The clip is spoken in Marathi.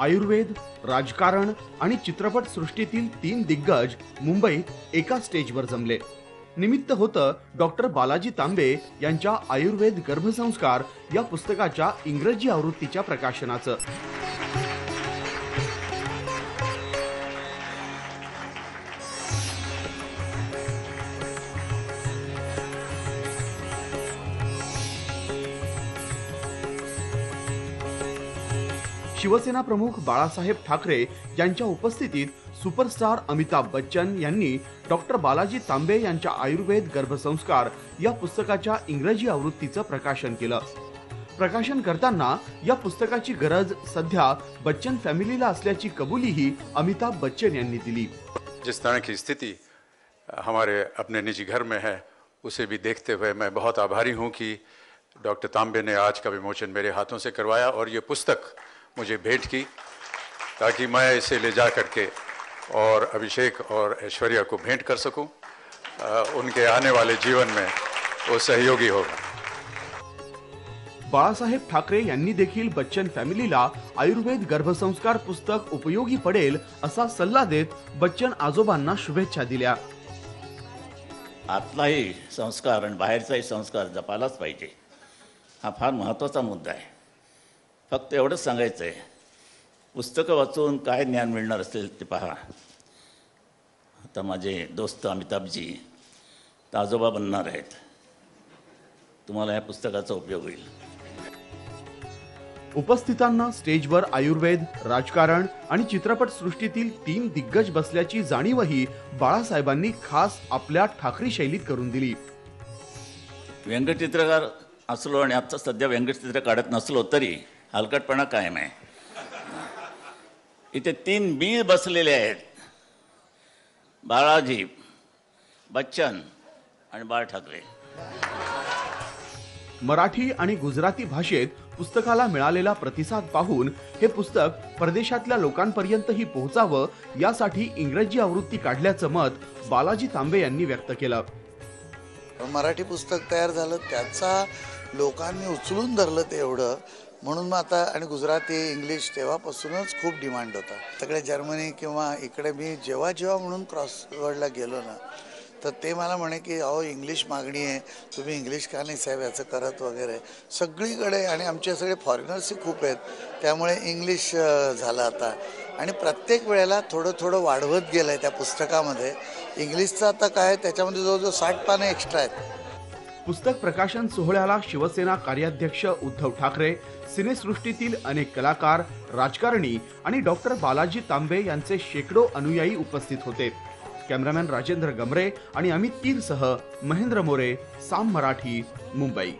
आयुर्वेद राजकारण आणि चित्रपट सृष्टीतील तीन दिग्गज मुंबईत एका स्टेजवर जमले. निमित्त होतं डॉक्टर बालाजी तांबे यांच्या आयुर्वेद गर्भसंस्कार या पुस्तकाच्या इंग्रजी आवृत्तीच्या प्रकाशनाचं. शिवसेना प्रमुख बाळासाहेब ठाकरे यांच्या उपस्थितीत सुपरस्टार अमिताभ बच्चन यांनी डॉक्टर बालाजी तांबे यांच्या आयुर्वेद गर्भसंस्कार या पुस्तकाच्या इंग्रजी आवृत्तीचं प्रकाशन केलं. प्रकाशन करताना या पुस्तकाची गरज सध्या बच्चन फॅमिलीला असल्याची कबुलीही अमिताभ बच्चन यांनी दिली. जिस तरह की स्थिति हमारे अपने निजी घर में है उसे भी देखते हुए मैं बहुत आभारी हूँ कि डॉक्टर तांबे ने आज का विमोचन मेरे हाथों से करवाया और ये पुस्तक मुझे भेंट की ताकि मैं इसे ले जा करके और अभिषेक और ऐश्वर्या को भेंट कर सकूं। उनके आने वाले जीवन में वो सहयोगी होगा। बाळासाहेब ठाकरे यांनी देखील बच्चन फॅमिलीला आयुर्वेद गर्भसंस्कार पुस्तक उपयोगी पडेल असा सल्ला देत बच्चन आजोबांना शुभेच्छा दिल्या. आतलाही संस्कार आणि बाहेरचाही संस्कार जपायलाच पाहिजे. हा फार महत्त्वाचा मुद्दा आहे. फक्त एवढंच सांगायचं आहे पुस्तकं वाचून काय ज्ञान मिळणार असेल ते पहा. आता माझे दोस्त अमिताभजी ताजोबा बनणार आहेत. तुम्हाला या पुस्तकाचा उपयोग होईल. उपस्थितांना स्टेजवर आयुर्वेद राजकारण आणि चित्रपट सृष्टीतील तीन दिग्गज बसल्याची जाणीवही बाळासाहेबांनी खास आपल्या ठाकरी शैलीत करून दिली. व्यंगचित्रकार असलो आणि आत्ता सध्या व्यंगचित्र काढत नसलो तरी हलकटपणा कायम आहे. इथे तीन मी बसलेले आहेत. बाळाजी बच्चन आणि बाळ ठाकरे. मराठी आणि गुजराती भाषेत पुस्तकाला मिळालेला प्रतिसाद पाहून हे पुस्तक परदेशातल्या लोकांपर्यंतही पोहोचावं यासाठी इंग्रजी आवृत्ती काढल्याचं मत बालाजी तांबे यांनी व्यक्त केलं. मराठी पुस्तक तयार झालं त्याचा लोकांनी उचलून धरलं ते एवढं. म्हणून मग आता आणि गुजराती इंग्लिश तेव्हापासूनच खूप डिमांड होता. सगळे जर्मनी किंवा इकडे मी जेव्हा जेव्हा म्हणून क्रॉसवर्डला गेलो ना तर ते मला म्हणे की अहो इंग्लिश मागणी आहे. तुम्ही इंग्लिश का नाही साहेब? याचं करत वगैरे. सगळीकडे आणि आमचे सगळे फॉरेनर्सही खूप आहेत. त्यामुळे इंग्लिश झालं आता. आणि प्रत्येक वेळेला थोडं थोडं वाढवत गेलं आहे त्या पुस्तकामध्ये. इंग्लिशचं आता काय त्याच्यामध्ये जवळजवळ साठ पानं एक्स्ट्रा आहेत. पुस्तक प्रकाशन सोहळ्याला शिवसेना कार्याध्यक्ष उद्धव ठाकरे सिनेसृष्टीतील अनेक कलाकार राजकारणी आणि डॉक्टर बालाजी तांबे यांचे शेकडो अनुयायी उपस्थित होते. कॅमेरामॅन राजेंद्र गमरे आणि अमित कीरसह महेंद्र मोरे साम मराठी मुंबई.